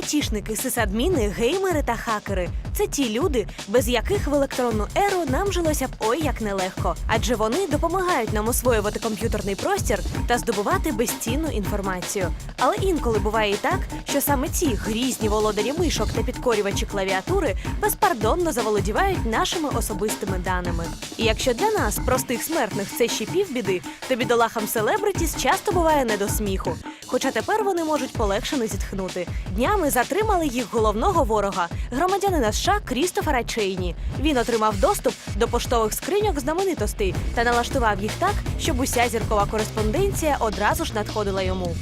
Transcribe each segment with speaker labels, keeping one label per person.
Speaker 1: Айтішники, сисадміни, геймери та хакери це ті люди, без яких в електронну еру нам жилося б ой як нелегко, адже вони допомагають нам освоювати комп'ютерний простір та здобувати безцінну інформацію. Але інколи буває і так, що саме ці грізні володарі мишок та підкорювачі клавіатури безпардонно заволодівають нашими особистими даними. І якщо для нас, простих смертних, це ще півбіди, то бідолахам селебритіс часто буває не до сміху. Хоча тепер вони можуть полегшено зітхнути. Днями затримали їх головного ворога, громадянина США Крістофера Чейні. Він отримав доступ до поштових скриньок знаменитостей та налаштував їх так, щоб уся зіркова кореспонденція одразу ж надходила йому.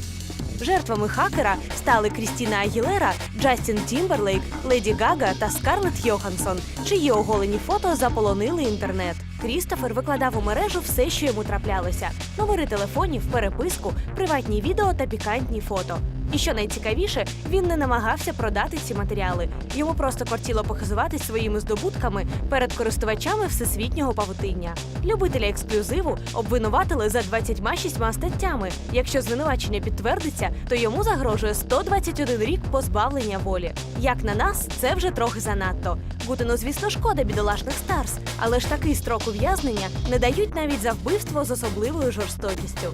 Speaker 1: Жертвами хакера стали Крістіна Агілера, Джастін Тімберлейк, Леді Гага та Скарлетт Йоханссон, чиї оголені фото заполонили інтернет. Крістофер викладав у мережу все, що йому траплялося: номери телефонів, переписку, приватні відео та пікантні фото. І що найцікавіше, він не намагався продати ці матеріали. Йому просто кортіло похизуватись своїми здобутками перед користувачами всесвітнього павутиння. Любителя ексклюзиву обвинуватили за 26 статтями. Якщо звинувачення підтвердиться, то йому загрожує 121 рік позбавлення волі. Як на нас, це вже трохи занадто. Гутину, звісно, шкода бідолашних старс, але ж такий строк ув'язнення не дають навіть за вбивство з особливою жорстокістю.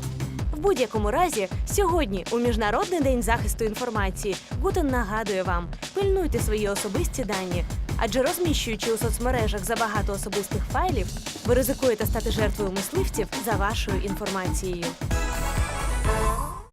Speaker 1: Будь-якому разі, сьогодні, у міжнародний день захисту інформації, Гутен нагадує вам: пильнуйте свої особисті дані, адже розміщуючи у соцмережах забагато особистих файлів, ви ризикуєте стати жертвою мисливців за вашою інформацією.